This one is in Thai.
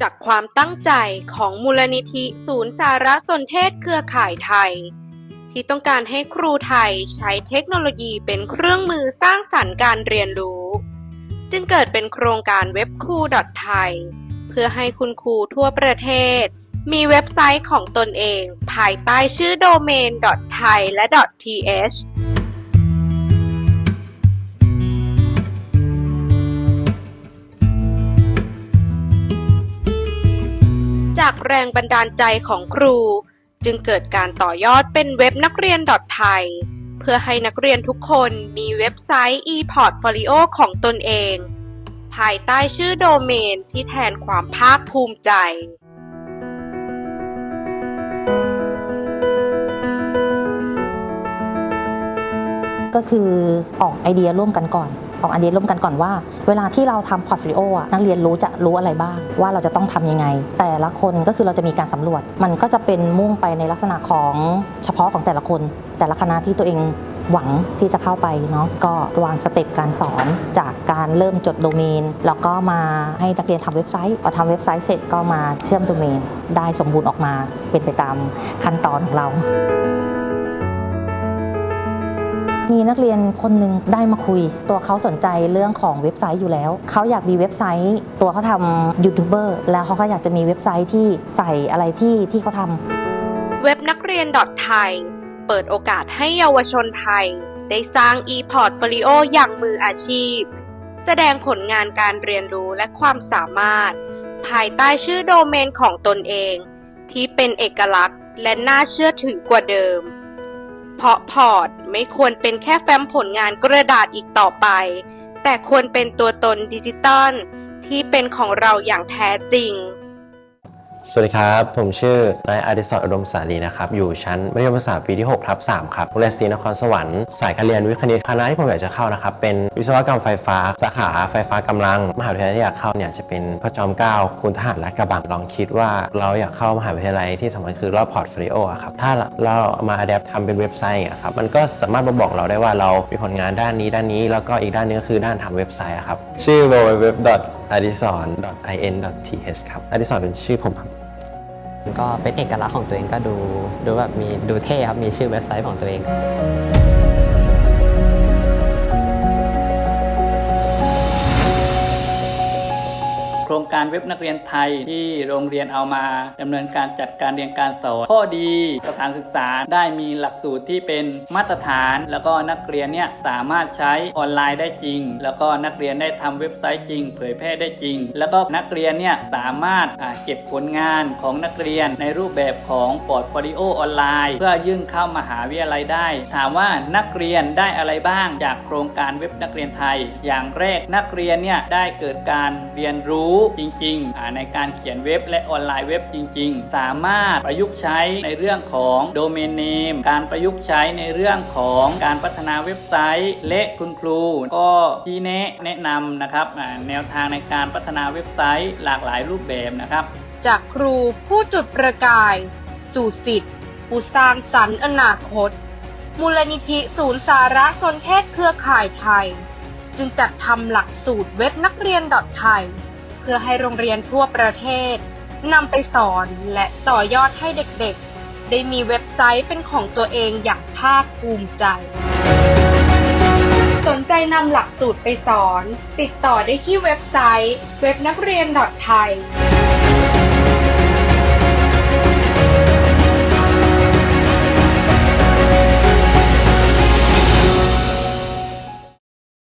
จากความตั้งใจของมูลนิธิศูนย์สารสนเทศเครือข่ายไทย ที่ต้องการให้ครูไทยใช้เทคโนโลยีเป็นเครื่องมือสร้างสรรค์การเรียนรู้ จึงเกิดเป็นโครงการเว็บครูไทยเพื่อให้คุณครูทั่วประเทศ มีเว็บไซต์ของตนเอง ภายใต้ชื่อโดเมน .thai และ .th จากแรงบันดาลใจของครู จึงเกิดการต่อยอดเป็นเว็บนักเรียน .thai เพื่อให้นักเรียนทุกคนมีเว็บไซต์ e-portfolio ของตนเอง ภายใต้ชื่อโดเมนที่แทนความภาคภูมิใจก็คือออกไอเดียร่วมกันก่อน ออกไอเดียร่วมกันก่อนว่า เวลาที่เราทำพอร์ตโฟลิโออะนักเรียนรู้จะรู้อะไรบ้าง ว่าเราจะต้องทำยังไง แต่ละคนก็คือเราจะมีการสำรวจ มันก็จะเป็นมุ่งไปในลักษณะของเฉพาะของแต่ละคน แต่ละคณะที่ตัวเองหวังที่จะเข้าไปเนาะก็วางสเต็ปการสอนจากการเริ่มจดโดเมน แล้วก็มาให้นักเรียนทำเว็บไซต์พอทำเว็บไซต์เสร็จก็มาเชื่อมโดเมน ได้สมบูรณ์ออกมาเป็นไปตามขั้นตอนของเรา มีนักเรียนคนหนึ่งได้มาคุย ตัวเขาสนใจเรื่องของเว็บไซต์อยู่แล้ว เขาอยากมีเว็บไซต์ ตัวเขาทำยูทูบเบอร์แล้วเขาก็อยากจะมีเว็บไซต์ที่ใส่อะไรที่ที่เขาทำเว็บนักเรียน .thai เปิดโอกาสให้เยาวชนไทย ได้สร้าง e-portfolio อย่างมืออาชีพ แสดงผลงานการเรียนรู้และความสามารถ ภายใต้ชื่อโดเมนของตนเอง ที่เป็นเอกลักษณ์และน่าเชื่อถือกว่าเดิม เพาะพอร์ตไม่ควรเป็นแค่แฟ้มผลงานกระดาษอีกต่อไป แต่ควรเป็นตัวตนดิจิตอลที่เป็นของเราอย่างแท้จริง สวัสดีครับ ผมชื่อนายอดิศรอุดมสาลีนะครับ อยู่ชั้นมัธยมศึกษาปีที่6ทับ3ครับโรงเรียนสตรีนครสวรรค์สายการเรียนวิคณิตคณะที่ผมอยากจะเข้านะครับ เป็นวิศวกรรมไฟฟ้า สาขาไฟฟ้ากำลัง มหาวิทยาลัยที่อยากเข้าเนี่ยจะเป็นพระจอมเกล้าคุณทหารรัฐกระบังลองคิดว่าเราอยากเข้ามหาวิทยาลัยที่สำคัญคือรอบพอร์ตโฟลิโอครับถ้าเรามาอัดแอปทำเป็นเว็บไซต์อะครับมันก็สามารถมาบอกเราได้ว่าเรามีผลงานด้านนี้ด้านนี้ แล้วก็อีกด้านนึงก็คือด้านทำเว็บไซต์ครับชื่อ www a d i s o n i n t h ครับ adison เป็นชื่อผมครับ ก็เป็นเอกลักษณ์ของตัวเองก็ดู ดูแบบมีดูเท่ครับ มีชื่อเว็บไซต์ของตัวเอง ครงการเว็บนักเรียนไทยที่โรงเรียนเอามาดำเนินการจัดการเรียนการสอนข้อดีสถานศึกษาได้มีหลักสูตรที่เป็นมาตรฐาน แล้วก็นักเรียนเนี่ยสามารถใช้ออนไลน์ได้จริง แล้วก็นักเรียนได้ทำเว็บไซต์จริง เผยแพร่ได้จริง แล้วก็นักเรียนเนี่ยสามารถเก็บผลงานของนักเรียนในรูปแบบของพอร์ตโฟลิโอออนไลน์ เพื่อยื่นเข้ามหาวิทยาลัยได้ ถามว่านักเรียนได้อะไรบ้างจากโครงการเว็บนักเรียนไทย อย่างแรกนักเรียนเนี่ยได้เกิดการเรียนรู้จริงๆ ในการเขียนเว็บและออนไลน์เว็บจริง ๆ สามารถประยุกต์ใช้ในเรื่องของโดเมนเนมการประยุกต์ใช้ในเรื่องของการพัฒนาเว็บไซต์ และคุณครู ก็ที่แนะแนะนำนะครับแนวทางในการพัฒนาเว็บไซต์หลากหลายรูปแบบนะครับ จากครูผู้จุดประกาย สู่สิทธิ์ผู้สร้างสรรค์อนาคต มูลนิธิศูนย์สารสนเทศเครือข่ายไทย จึงจัดทำหลักสูตรเว็บนักเรียนไทย เพื่อให้โรงเรียนทั่วประเทศนำไปสอนและต่อยอดให้เด็กๆ ได้มีเว็บไซต์เป็นของตัวเองอย่างภาคภูมิใจ สนใจนำหลักสูตรไปสอน ติดต่อได้ที่เว็บไซต์เ